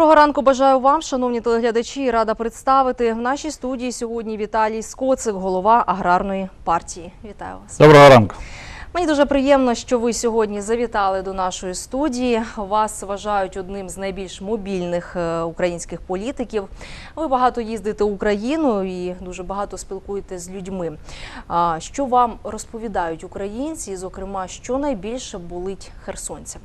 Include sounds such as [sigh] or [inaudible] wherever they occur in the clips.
Доброго ранку бажаю вам, шановні телеглядачі. Рада представити в нашій студії сьогодні Віталій Скоцик, голова аграрної партії. Вітаю вас. Доброго ранку. Мені дуже приємно, що ви сьогодні завітали до нашої студії. Вас вважають одним з найбільш мобільних е, українських політиків. Ви багато їздите Україною і дуже багато спілкуєтесь з людьми. Що вам розповідають українці, зокрема, що найбільше болить херсонцям?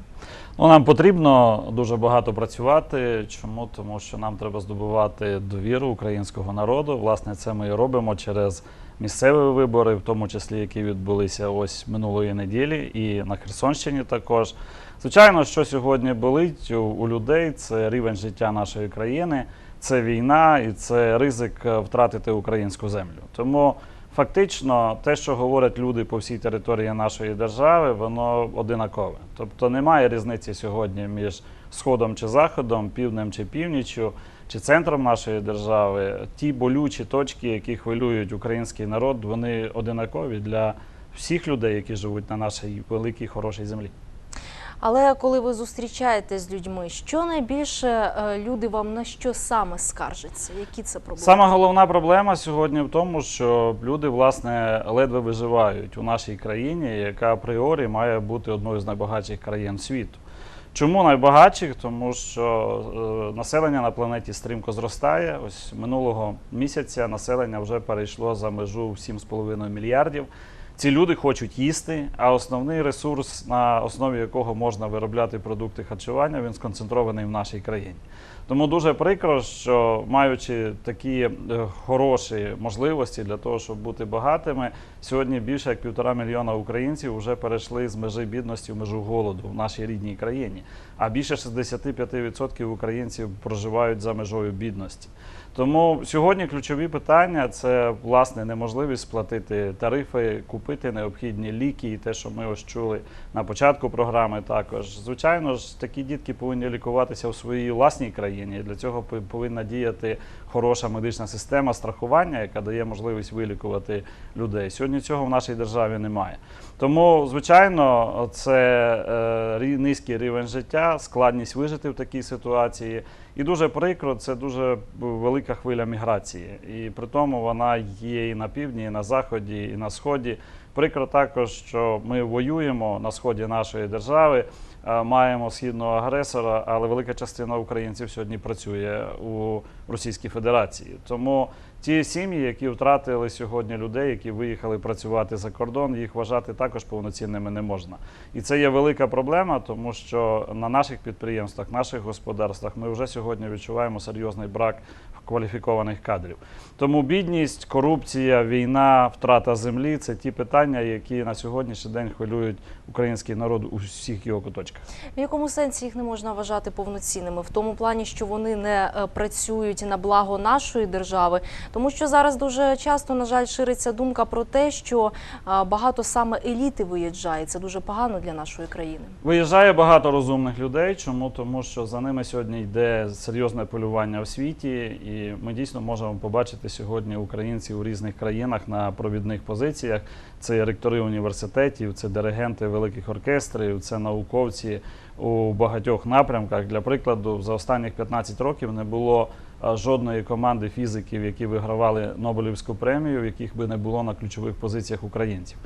Ну, нам потрібно дуже багато працювати. Чому? Тому що нам треба здобувати довіру українського народу. Власне, це ми і робимо через місцеві вибори, в тому числі які відбулися ось минулої неділі, і на Херсонщині також. Звичайно, що сьогодні болить у, людей, це рівень життя нашої країни, це війна і це ризик е, втратити українську землю. Тому фактично те, що говорять люди по всій території нашої держави, воно одинакове. Тобто немає різниці сьогодні між сходом чи заходом, півднем чи північчю, чи центром нашої держави. Ті болючі точки, які хвилюють український народ, вони одинакові для всіх людей, які живуть на нашій великій хорошій землі. Але коли ви зустрічаєтесь з людьми, що найбільше е, люди вам на що саме скаржаться? Які це проблеми? Сама головна проблема сьогодні в тому, що люди власне ледве виживають у нашій країні, яка апріорі має бути одною з найбагатших країн світу. Чому найбагатших? Тому що е, населення на планеті стрімко зростає. Ось минулого місяця населення вже перейшло за межу в 7,5 мільярдів. Ці люди хочуть їсти, а основний ресурс, на основі якого можна виробляти продукти харчування, він сконцентрований в нашій країні. Тому дуже прикро, що маючи такі е, хороші можливості для того, щоб бути багатими, сьогодні більше як півтора мільйона українців вже перейшли з межі бідності в межу голоду в нашій рідній країні. А більше 65% українців проживають за межою бідності. Тому сьогодні ключові питання це власне неможливість сплатити тарифи, купити необхідні ліки, і те, що ми ось чули на початку програми. Також звичайно ж, такі дітки повинні лікуватися в своїй власній країні. Для цього повинна діяти хороша медична система страхування, яка дає можливість вилікувати людей. Сьогодні цього в нашій державі немає. Тому, звичайно, це е, низький рівень життя, складність вижити в такій ситуації. І дуже прикро, це дуже велика хвиля міграції. І при тому вона є і на півдні, і на заході, і на сході. Прикро також, що ми воюємо на сході нашої держави, е, маємо східного агресора, але велика частина українців сьогодні працює у Російській Федерації. Тому ті сім'ї, які втратили сьогодні людей, які виїхали працювати за кордон, їх вважати також повноцінними не можна. І це є велика проблема, тому що на наших підприємствах, наших господарствах ми вже сьогодні відчуваємо серйозний брак кваліфікованих кадрів. Тому бідність, корупція, війна, втрата землі це ті питання, які на сьогоднішній день хвилюють український народ у всіх його куточках. В якому сенсі їх не можна вважати повноцінними? В тому плані, що вони не е, працюють на благо нашої держави, тому що зараз дуже часто, на жаль, шириться думка про те, що е, багато саме еліти виїжджає. Це дуже погано для нашої країни. Виїжджає багато розумних людей. Чому? Тому що за ними сьогодні йде серйозне полювання в світі, і ми дійсно можемо побачити сьогодні українців у різних країнах на провідних позиціях. Це ректори університетів, це диригенти великих оркестрів, це науковці у багатьох напрямках. Для прикладу, за останніх 15 років не було жодної команди фізиків, які вигравали Нобелівську премію, яких би не було на ключових позиціях українців.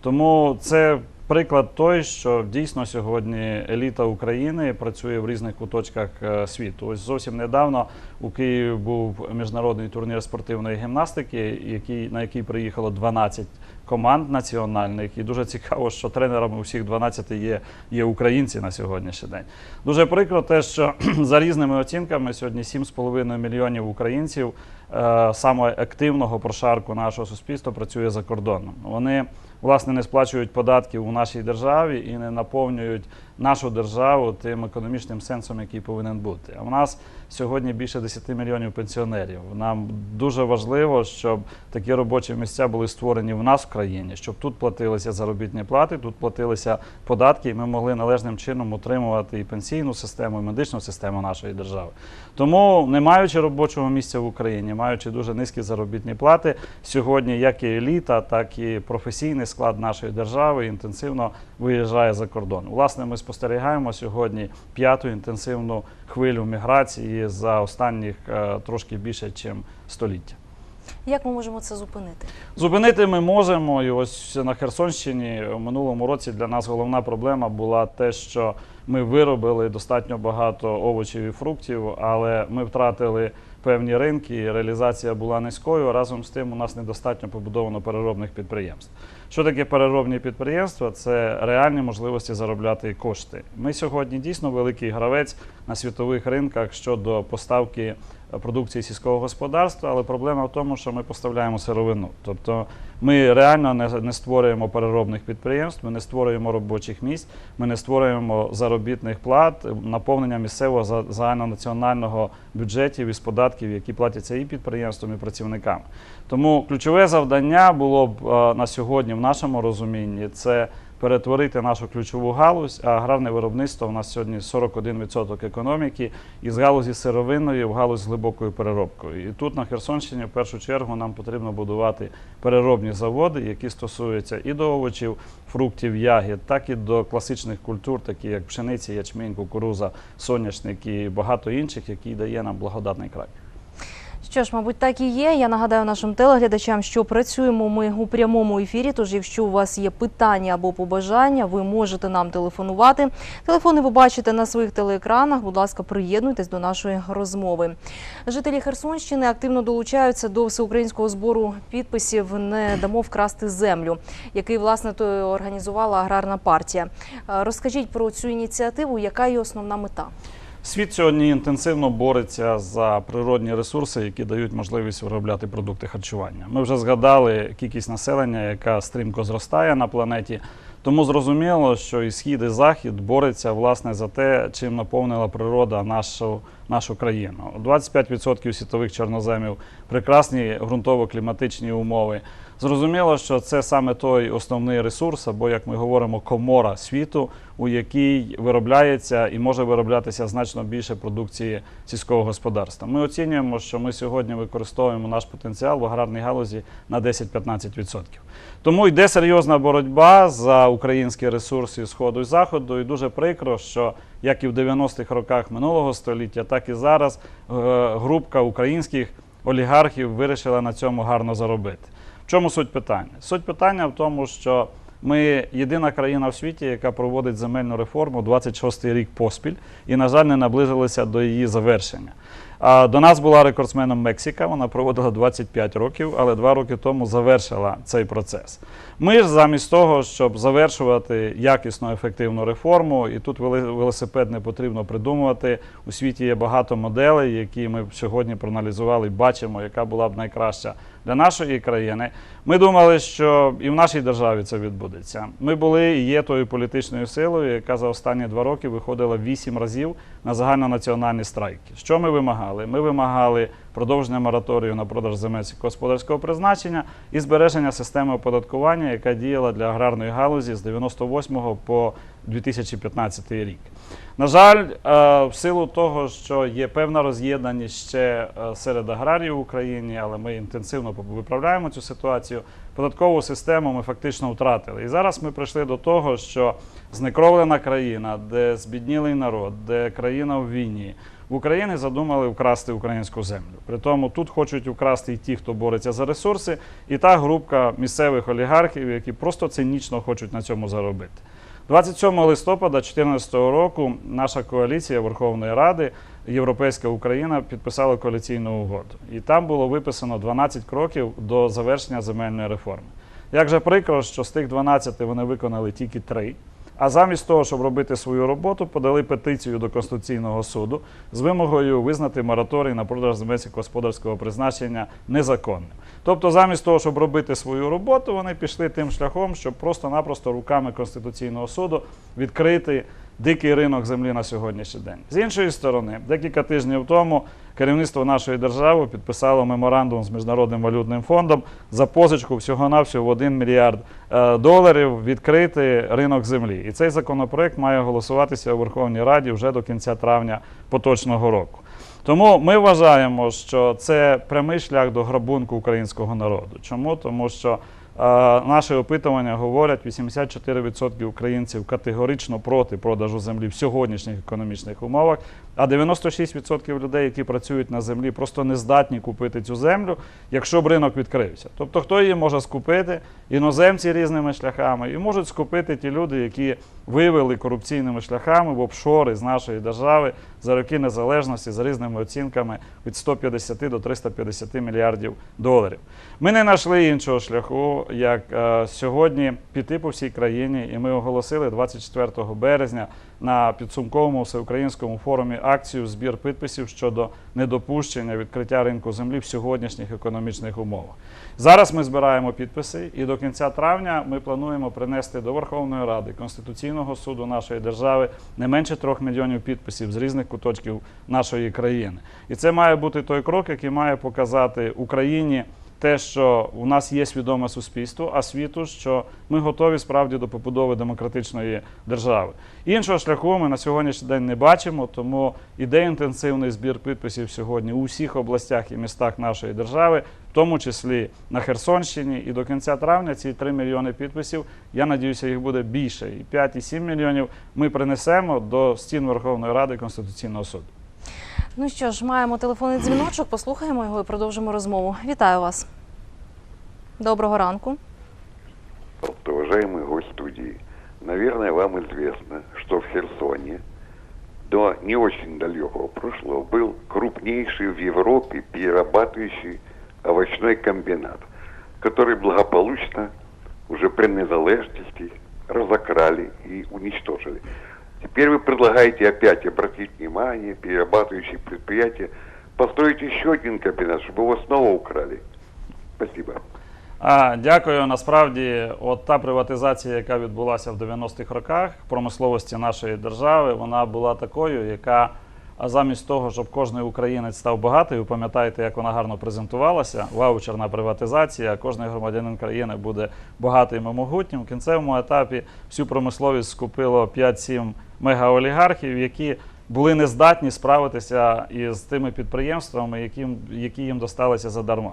Тому це приклад той, що дійсно сьогодні еліта України працює в різних куточках е, світу. Ось зовсім недавно у Києві був міжнародний турнір спортивної гімнастики, який, на який приїхало 12 команд національних. І дуже цікаво, що тренерами усіх 12 є, є українці на сьогоднішній день. Дуже прикро те, що [clears throat] за різними оцінками сьогодні 7,5 мільйонів українців е, саме активного прошарку нашого суспільства працює за кордоном. Вони власне не сплачують податків у нашій державі і не наповнюють нашу державу тим економічним сенсом, який повинен бути. А в нас сьогодні більше 10 мільйонів пенсіонерів. Нам дуже важливо, щоб такі робочі місця були створені в нас в країні, щоб тут платилися заробітні плати, тут платилися податки, і ми могли належним чином утримувати і пенсійну систему, і медичну систему нашої держави. Тому, не маючи робочого місця в Україні, маючи дуже низькі заробітні плати, сьогодні як і еліта, так і професійний склад нашої держави інтенсивно виїжджає за кордон. Власне, ми спостерігаємо сьогодні п'яту інтенсивну хвилю міграції за останніх е, трошки більше, ніж століття. Як ми можемо це зупинити? Зупинити ми можемо. І ось на Херсонщині в минулому році для нас головна проблема була те, що ми виробили достатньо багато овочів і фруктів, але ми втратили певні ринки, реалізація була низькою. Разом з тим, у нас недостатньо побудовано переробних підприємств. Що таке переробні підприємства? Це реальні можливості заробляти кошти. Ми сьогодні дійсно великий гравець на світових ринках щодо поставки продукції сільського господарства, але проблема в тому, що ми поставляємо сировину. Тобто ми реально не, не створюємо переробних підприємств, ми не створюємо робочих місць, ми не створюємо заробітних плат, наповнення місцевого за- загальнонаціонального бюджетів із податків, які платяться і підприємствам, і працівникам. Тому ключове завдання було б е, на сьогодні, в нашому розумінні, це перетворити нашу ключову галузь, а аграрне виробництво у нас сьогодні 41% економіки, із галузі сировинної в галузь з глибокою переробкою. І тут на Херсонщині в першу чергу нам потрібно будувати переробні заводи, які стосуються і до овочів, фруктів, ягід, так і до класичних культур, такі як пшениці, ячмінь, кукуруза, соняшник і багато інших, які дає нам благодатний край. Що ж, мабуть, так і є. Я нагадаю нашим телеглядачам, що працюємо ми у прямому ефірі. Тож, якщо у вас є питання або побажання, ви можете нам телефонувати. Телефони ви бачите на своїх телеекранах. Будь ласка, приєднуйтесь до нашої розмови. Жителі Херсонщини активно долучаються до всеукраїнського збору підписів Не дамо вкрасти землю, який власне то організувала аграрна партія. Розкажіть про цю ініціативу, яка її основна мета? Світ сьогодні інтенсивно бореться за природні ресурси, які дають можливість виробляти продукти харчування. Ми вже згадали кількість населення, яка стрімко зростає на планеті. Тому зрозуміло, що і схід, і захід бореться власне за те, чим наповнила природа нашу, нашу країну. 25% світових чорноземів, прекрасні ґрунтово-кліматичні умови. Зрозуміло, що це саме той основний ресурс, або як ми говоримо, комора світу, у якій виробляється і може вироблятися значно більше продукції сільського господарства. Ми оцінюємо, що ми сьогодні використовуємо наш потенціал в аграрній галузі на 10-15%. Тому йде серйозна боротьба за українські ресурси сходу і заходу. І дуже прикро, що як і в 90-х роках минулого століття, так і зараз е, групка українських олігархів вирішила на цьому гарно заробити. В чому суть питання? Суть питання в тому, що ми єдина країна в світі, яка проводить земельну реформу 26-й рік поспіль, і, на жаль, не наблизилися до її завершення. До нас була рекордсменом Мексика, вона проводила 25 років, але два роки тому завершила цей процес. Ми ж замість того, щоб завершувати якісну ефективну реформу, і тут велосипед не потрібно придумувати. У світі є багато моделей, які ми сьогодні проаналізували і бачимо, яка була б найкраща для нашої країни. Ми думали, що і в нашій державі це відбудеться. Ми були і є тою політичною силою, яка за останні два роки виходила вісім разів на загальнонаціональні страйки. Що ми вимагали? Ми вимагали продовження мораторію на продаж земель сільськогосподарського призначення і збереження системи оподаткування, яка діяла для аграрної галузі з 98 по 2015 рік. На жаль, е, в силу того, що є певна роз'єднаність ще е, серед аграріїв в Україні, але ми інтенсивно виправляємо цю ситуацію. Податкову систему ми фактично втратили. І зараз ми прийшли до того, що знекровлена країна, де збіднілий народ, де країна в війні. В Україні задумали вкрасти українську землю. При тому тут хочуть вкрасти і ті, хто бореться за ресурси, і та група місцевих олігархів, які просто цинічно хочуть на цьому заробити. 27 листопада 2014 року наша коаліція Верховної Ради Європейська Україна підписала коаліційну угоду. І там було виписано 12 кроків до завершення земельної реформи. Як же прикро, що з тих 12 вони виконали тільки 3. А замість того, щоб робити свою роботу, подали петицію до Конституційного суду з вимогою визнати мораторій на продаж земель сільськогосподарського призначення незаконним. Тобто, замість того, щоб робити свою роботу, вони пішли тим шляхом, щоб просто-напросто руками Конституційного суду відкрити дикий ринок землі на сьогоднішній день. З іншої сторони, декілька тижнів тому керівництво нашої держави підписало меморандум з Міжнародним валютним фондом за позичку всього-навсього в 1 мільярд е, доларів відкрити ринок землі. І цей законопроект має голосуватися у Верховній Раді вже до кінця травня поточного року. Тому ми вважаємо, що це прямий шлях до грабунку українського народу. Чому? Тому що Наші опитування говорять, 84% українців категорично проти продажу землі в сьогоднішніх економічних умовах, а 96% людей, які працюють на землі, просто не здатні купити цю землю, якщо б ринок відкрився. Тобто, хто її може скупити? Іноземці різними шляхами, і можуть скупити ті люди, які вивели корупційними шляхами в офшори з нашої держави за роки незалежності за різними оцінками від 150 до 350 мільярдів доларів. Ми не знайшли іншого шляху, як е, сьогодні піти по всій країні, і ми оголосили 24 березня на підсумковому всеукраїнському форумі акцію збір підписів щодо недопущення відкриття ринку землі в сьогоднішніх економічних умовах. Зараз ми збираємо підписи, і до кінця травня ми плануємо принести до Верховної Ради Конституційного суду нашої держави не менше трьох мільйонів підписів з різних куточків нашої країни. І це має бути той крок, який має показати Україні. Те, що у нас є свідоме суспільство, а світу, що ми готові справді до побудови демократичної держави. Іншого шляху ми на сьогоднішній день не бачимо, тому іде інтенсивний збір підписів сьогодні у всіх областях і містах нашої держави, в тому числі на Херсонщині. І до кінця травня ці 3 мільйони підписів, я надіюся, їх буде більше. І 5, і 7 мільйонів ми принесемо до стін Верховної Ради Конституційного суду. Ну що ж, маємо телефонний дзвіночок, послухаємо його і продовжимо розмову. Вітаю вас. Доброго ранку. Уважаемый гость студии, наверное, вам известно, что в Херсоне до не очень далекого прошлого был крупнейший в Европе перерабатывающий овощной комбинат, который благополучно уже при незалежности разокрали и уничтожили. Теперь вы предлагаете опять обратить внимание, перерабатывающие предприятия, построить еще один комбинат, чтобы его снова украли. Спасибо. А, дякую. Насправді, от та приватизація, яка відбулася в 90-х роках промисловості нашої держави, вона була такою, яка а замість того, щоб кожен українець став багатий, ви пам'ятаєте, як вона гарно презентувалася, ваучерна приватизація, кожен громадянин країни буде багатим і могутнім. В кінцевому етапі всю промисловість скупило 5-7 мегаолігархів, які були не здатні справитися із тими підприємствами, які, які їм досталися задарма.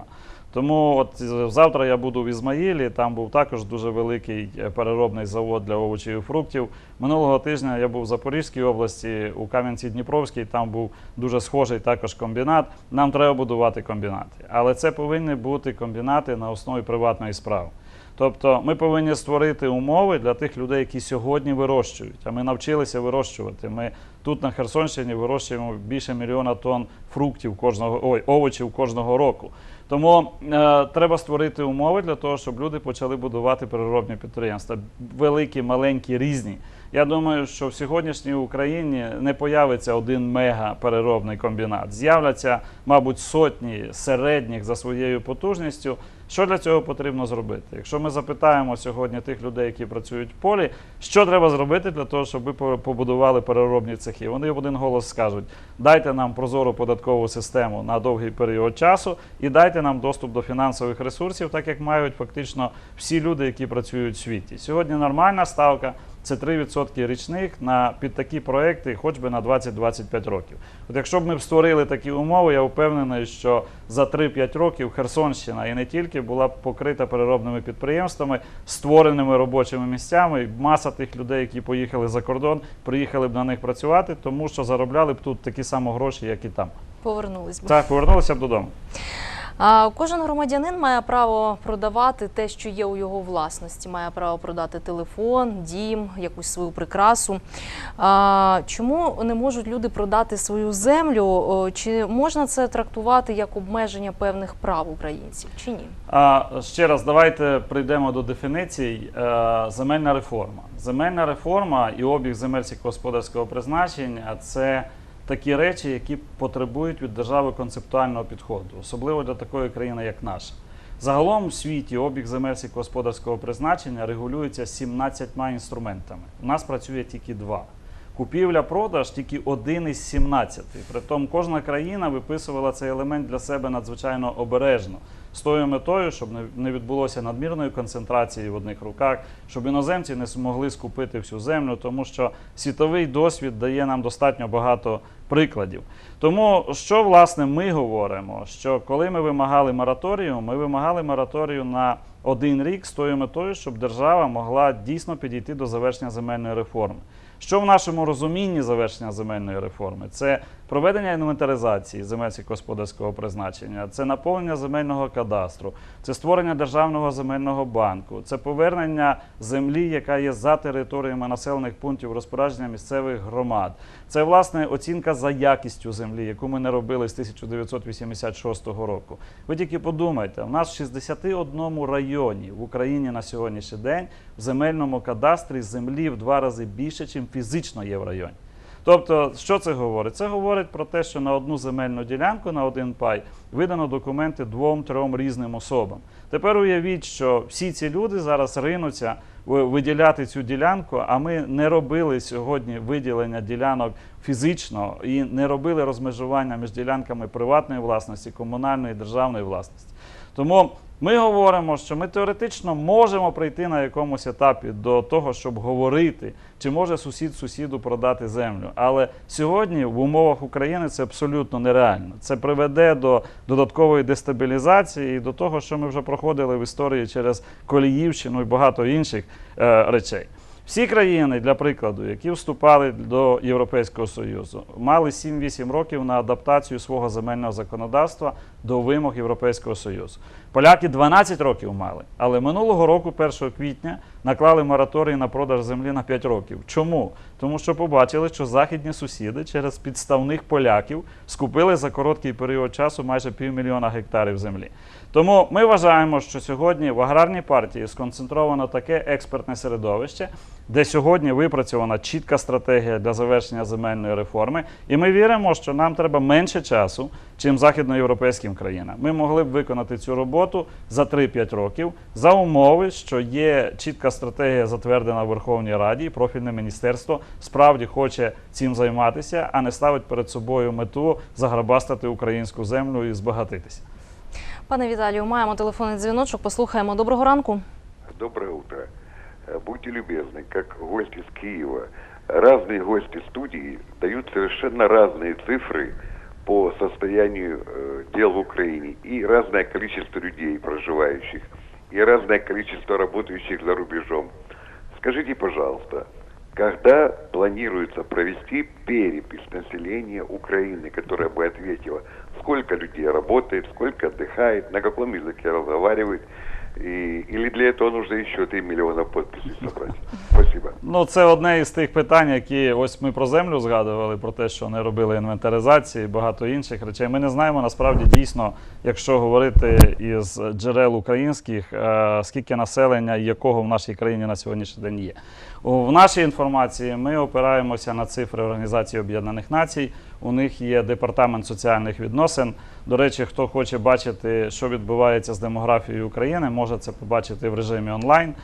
Тому от завтра я буду в Ізмаїлі. Там був також дуже великий е, переробний завод для овочів і фруктів. Минулого тижня я був в Запорізькій області, у Кам'янці-Дніпровській. Там був дуже схожий також комбінат. Нам треба будувати комбінати, але це повинні бути комбінати на основі приватної справи. Тобто ми повинні створити умови для тих людей, які сьогодні вирощують. А ми навчилися вирощувати. Ми тут на Херсонщині вирощуємо більше мільйона тонн фруктів кожного ой, овочів кожного року. Тому е, треба створити умови для того, щоб люди почали будувати переробні підприємства. Великі, маленькі, різні. Я думаю, що в сьогоднішній Україні не появиться один мега переробний комбінат. З'являться, мабуть, сотні середніх за своєю потужністю. Що для цього потрібно зробити? Якщо ми запитаємо сьогодні тих людей, які працюють в полі, що треба зробити для того, щоб ви по- побудували переробні цехи, вони в один голос скажуть: дайте нам прозору податкову систему на довгий період часу і дайте нам доступ до фінансових ресурсів, так як мають фактично всі люди, які працюють в світі. Сьогодні нормальна ставка. Це 3% річних на під такі проекти, хоч би на 20-25 років. От якщо б ми б створили такі умови, я впевнений, що за 3-5 років Херсонщина і не тільки була б покрита переробними підприємствами, створеними робочими місцями. І маса тих людей, які поїхали за кордон, приїхали б на них працювати, тому що заробляли б тут такі самі гроші, як і там. Повернулись би. Так, повернулися б додому. Кожен громадянин має право продавати те, що є у його власності. Має право продати телефон, дім, якусь свою прикрасу. Чому не можуть люди продати свою землю? Чи можна це трактувати як обмеження певних прав українців, чи ні? А ще раз, давайте прийдемо до дефініцій. Е, Земельна реформа. Земельна реформа і обіг земель сільськогосподарського призначення це такі речі, які потребують від держави концептуального підходу, особливо для такої країни, як наша. Загалом в світі обіг земель сільськогосподарського призначення регулюється 17 інструментами. У нас працює тільки два. Купівля-продаж тільки один із 17. Притом кожна країна виписувала цей елемент для себе надзвичайно обережно, з тою метою, щоб не- відбулося надмірної концентрації в одних руках, щоб іноземці не змогли скупити всю землю, тому що світовий досвід дає нам достатньо багато прикладів. Тому що власне ми говоримо? Що коли ми вимагали мораторію, ми вимагали мораторію на один рік з тою метою, щоб держава могла дійсно підійти до завершення земельної реформи. Що в нашому розумінні завершення земельної реформи? Це проведення інвентаризації земель сільськогосподарського призначення, це наповнення земельного кадастру, це створення державного земельного банку, це повернення землі, яка є за територіями населених пунктів розпорядження місцевих громад. Це власне оцінка за якістю землі, яку ми не робили з 1986 року. Ви тільки подумайте, в нас в 61 районі в Україні на сьогоднішній день в земельному кадастрі землі в два рази більше, ніж фізично є в районі. Тобто, що це говорить? Це говорить про те, що на одну земельну ділянку, на один пай, видано документи двом-трьом різним особам. Тепер уявіть, що всі ці люди зараз ринуться виділяти цю ділянку, а ми не робили сьогодні виділення ділянок фізично і не робили розмежування між ділянками приватної власності, комунальної державної власності. Тому ми говоримо, що ми теоретично можемо прийти на якомусь етапі до того, щоб говорити, чи може сусід сусіду продати землю. Але сьогодні в умовах України це абсолютно нереально. Це приведе до додаткової дестабілізації і до того, що ми вже проходили в історії через Коліївщину і багато інших е, речей. Всі країни, для прикладу, які вступали до Європейського Союзу, мали 7-8 років на адаптацію свого земельного законодавства до вимог Європейського Союзу. Поляки 12 років мали, але минулого року, 1 квітня, наклали мораторій на продаж землі на 5 років. Чому? Тому що побачили, що західні сусіди через підставних поляків скупили за короткий період часу майже півмільйона гектарів землі. Тому ми вважаємо, що сьогодні в аграрній партії сконцентровано таке експертне середовище, де сьогодні випрацьована чітка стратегія для завершення земельної реформи. І ми віримо, що нам треба менше часу, чим західноєвропейським країнам. Ми могли б виконати цю роботу за 3-5 років за умови, що є чітка стратегія, затверджена в Верховній Раді, і профільне міністерство справді хоче цим займатися, а не ставить перед собою мету заграбастати українську землю і збагатитися. Пане Віталію, маємо телефонний дзвіночок. Послухаємо. Доброго ранку. Доброе утро. Э, Будьте любезны, как гость из Киева, разные гости студии дают совершенно разные цифры по состоянию э, дел в Украине. И разное количество людей, проживающих, и разное количество работающих за рубежом. Скажите, пожалуйста, когда планируется провести перепись населения Украины, которая бы ответила, сколько людей работает, сколько отдыхает, на каком языке разговаривает, и, или для этого нужно еще 3 миллиона подписей собрать? Спасибо. Ну, це одне із тих питань, які ось ми про землю згадували, про те, що не робили інвентаризації, багато інших речей. Ми не знаємо насправді дійсно, якщо говорити із джерел українських, е, скільки населення якого в нашій країні на сьогоднішній день є. В нашій інформації ми опираємося на цифри Організації Об'єднаних Націй. У них є департамент соціальних відносин. До речі, хто хоче бачити, що відбувається з демографією України, може це побачити в режимі онлайн.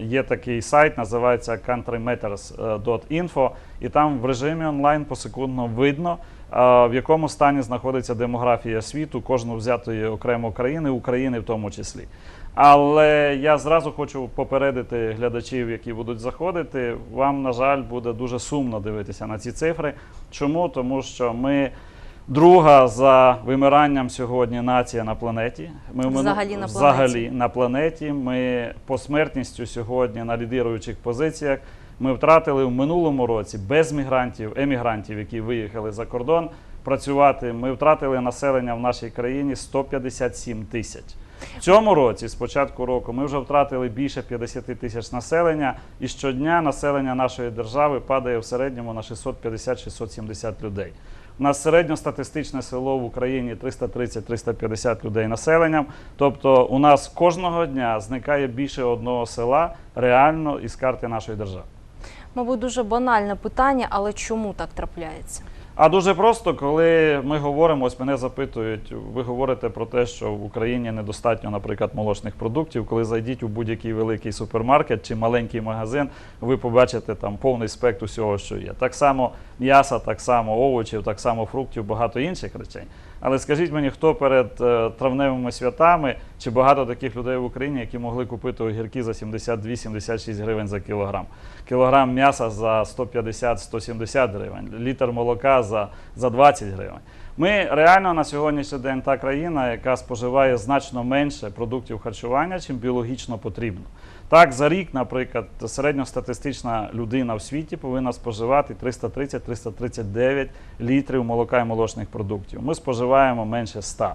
Є такий сайт, називається countrymatters.info, і там в режимі онлайн посекундно видно, в якому стані знаходиться демографія світу, кожну взятої окремо країни, України в тому числі. Але я зразу хочу попередити глядачів, які будуть заходити. Вам, на жаль, буде дуже сумно дивитися на ці цифри. Чому? Тому що ми друга за вимиранням сьогодні нація на планеті. Ми Взагалі на планеті. на планеті. Ми по смертністю сьогодні на лідируючих позиціях. Ми втратили в минулому році без мігрантів, емігрантів, які виїхали за кордон працювати. Ми втратили населення в нашій країні 157 тисяч. В цьому році, з початку року, ми вже втратили більше 50 тисяч населення, і щодня населення нашої держави падає в середньому на 650-670 людей. У нас середньостатистичне село в Україні 330-350 людей населенням. Тобто у нас кожного дня зникає більше одного села реально із карти нашої держави. Мабуть, дуже банальне питання, але чому так трапляється? А дуже просто, коли ми говоримо, ось мене запитують, ви говорите про те, що в Україні недостатньо, наприклад, молочних продуктів. Коли зайдіть у будь-який великий супермаркет чи маленький магазин, ви побачите там повний спектр усього, що є. Так само м'яса, так само овочів, так само фруктів, багато інших речей. Але скажіть мені, хто перед е, травневими святами чи багато таких людей в Україні, які могли купити огірки за 72-76 гривень за кілограм, кілограм м'яса за 150-170 гривень, літр молока за, за 20 гривень. Ми реально на сьогоднішній день та країна, яка споживає значно менше продуктів харчування, чим біологічно потрібно. Так, за рік, наприклад, середньостатистична людина в світі повинна споживати 330-339 літрів молока і молочних продуктів. Ми споживаємо менше 100.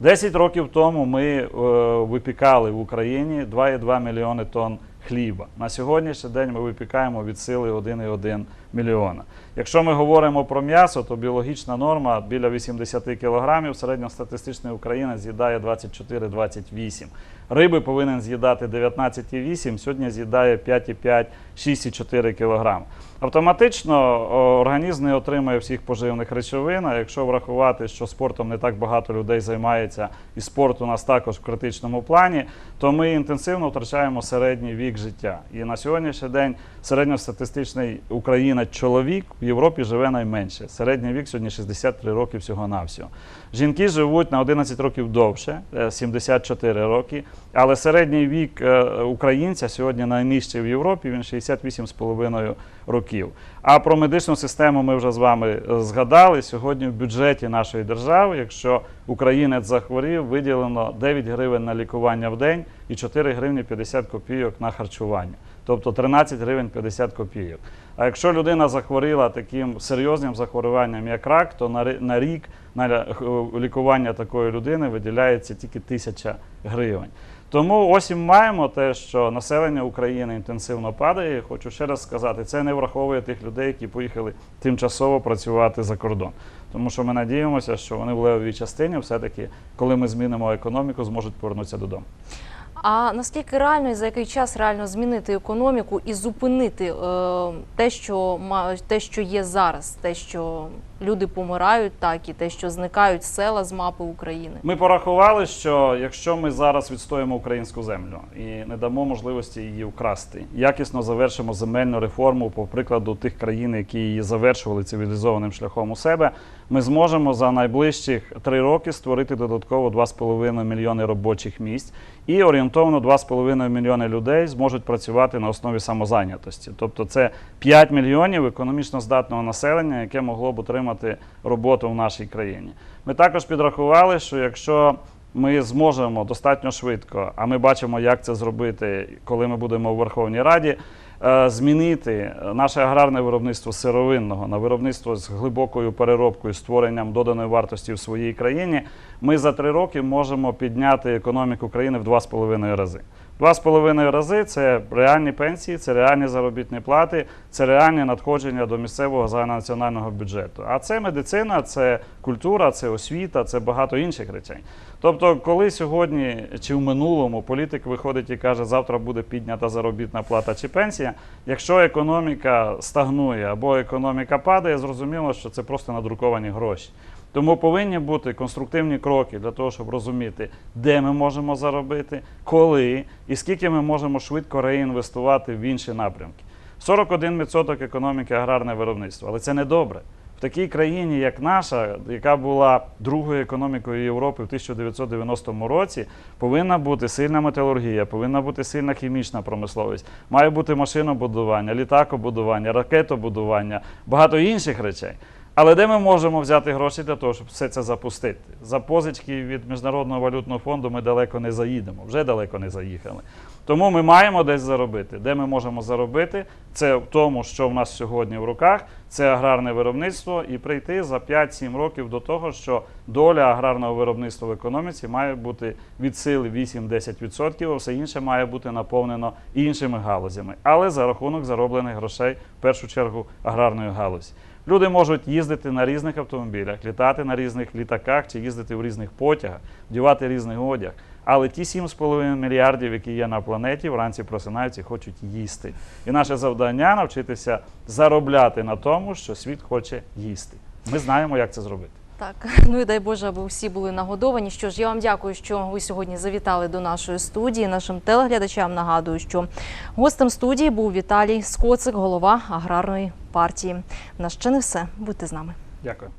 10 років тому ми е, випікали в Україні 2,2 мільйони тонн хліба. На сьогоднішній день ми випікаємо від сили 1,1 мільйона. Якщо ми говоримо про м'ясо, то біологічна норма біля 80 кг, середньостатистичний українець з'їдає 24-28. Риби повинен з'їдати 19,8, сьогодні з'їдає 5,5, 6,4 кг. Автоматично організм не отримує всіх поживних речовин. А якщо врахувати, що спортом не так багато людей займається, і спорт у нас також в критичному плані, то ми інтенсивно втрачаємо середній вік життя. І на сьогоднішній день середньостатистичний українець чоловік в Європі живе найменше. Середній вік сьогодні 63 роки всього навсього Жінки живуть на 11 років довше, е, 74 роки. Але середній вік е, українця сьогодні найнижчий в Європі, він 68,5 років. А про медичну систему ми вже з вами е, згадали. Сьогодні в бюджеті нашої держави, якщо українець захворів, виділено 9 гривень на лікування в день і 4 гривні 50 копійок на харчування. Тобто 13 гривень 50 копійок. А якщо людина захворіла таким серйозним захворюванням, як рак, то на рік на лікування такої людини виділяється тільки тисяча гривень. Тому ось і маємо те, що населення України інтенсивно падає. Хочу ще раз сказати, це не враховує тих людей, які поїхали тимчасово працювати за кордон. Тому що ми надіємося, що вони в левовій частині все-таки, коли ми змінимо економіку, зможуть повернутися додому. А наскільки реально і за який час реально змінити економіку і зупинити е, те, що те, що є зараз, те, що люди помирають, так і те, що зникають села з мапи України? Ми порахували, що якщо ми зараз відстоїмо українську землю і не дамо можливості її вкрасти, якісно завершимо земельну реформу по прикладу тих країн, які її завершували цивілізованим шляхом у себе, ми зможемо за найближчих три роки створити додатково 2,5 мільйони робочих місць і орієнтовно 2,5 мільйони людей зможуть працювати на основі самозайнятості. Тобто це 5 мільйонів економічно здатного населення, яке могло б отримати роботу в нашій країні. Ми також підрахували, що якщо ми зможемо достатньо швидко, а ми бачимо, як це зробити, коли ми будемо у Верховній Раді. е, Змінити наше аграрне виробництво сировинного на виробництво з глибокою переробкою, створенням доданої вартості в своїй країні, ми за три роки можемо підняти економіку країни в 2,5 рази. Два з половиною рази це реальні пенсії, це реальні заробітні плати, це реальні надходження до місцевого загальнонаціонального бюджету. А це медицина, це культура, це освіта, це багато інших речей. Тобто, коли сьогодні чи в минулому політик виходить і каже, завтра буде піднята заробітна плата чи пенсія, якщо економіка стагнує або економіка падає, зрозуміло, що це просто надруковані гроші. Тому повинні бути конструктивні кроки для того, щоб розуміти, де ми можемо заробити, коли і скільки ми можемо швидко реінвестувати в інші напрямки. 41% економіки аграрне виробництво, але це не добре. В такій країні, як наша, яка була другою економікою Європи в 1990 році, повинна бути сильна металургія, повинна бути сильна хімічна промисловість, має бути машинобудування, літакобудування, ракетобудування, багато інших речей. Але де ми можемо взяти гроші для того, щоб все це запустити? За позички від Міжнародного валютного фонду ми далеко не заїдемо, вже далеко не заїхали. Тому ми маємо десь заробити. Де ми можемо заробити? Це в тому, що в нас сьогодні в руках, це аграрне виробництво, і прийти за 5-7 років до того, що доля аграрного виробництва в економіці має бути від сили 8-10%, а все інше має бути наповнено іншими галузями, але за рахунок зароблених грошей, в першу чергу, аграрної галузі. Люди можуть їздити на різних автомобілях, літати на різних літаках чи їздити в різних потягах, вдівати різний одяг. Але ті 7,5 мільярдів, які є на планеті, вранці просинаються і хочуть їсти. І наше завдання навчитися заробляти на тому, що світ хоче їсти. Ми знаємо, як це зробити. Так, [laughs] ну і дай Боже, аби всі були нагодовані. Що ж, я вам дякую, що ви сьогодні завітали до нашої студії. Нашим телеглядачам нагадую, що гостем студії був Віталій Скоцик, голова аграрної партії. На ще не все. Будьте з нами. Дякую.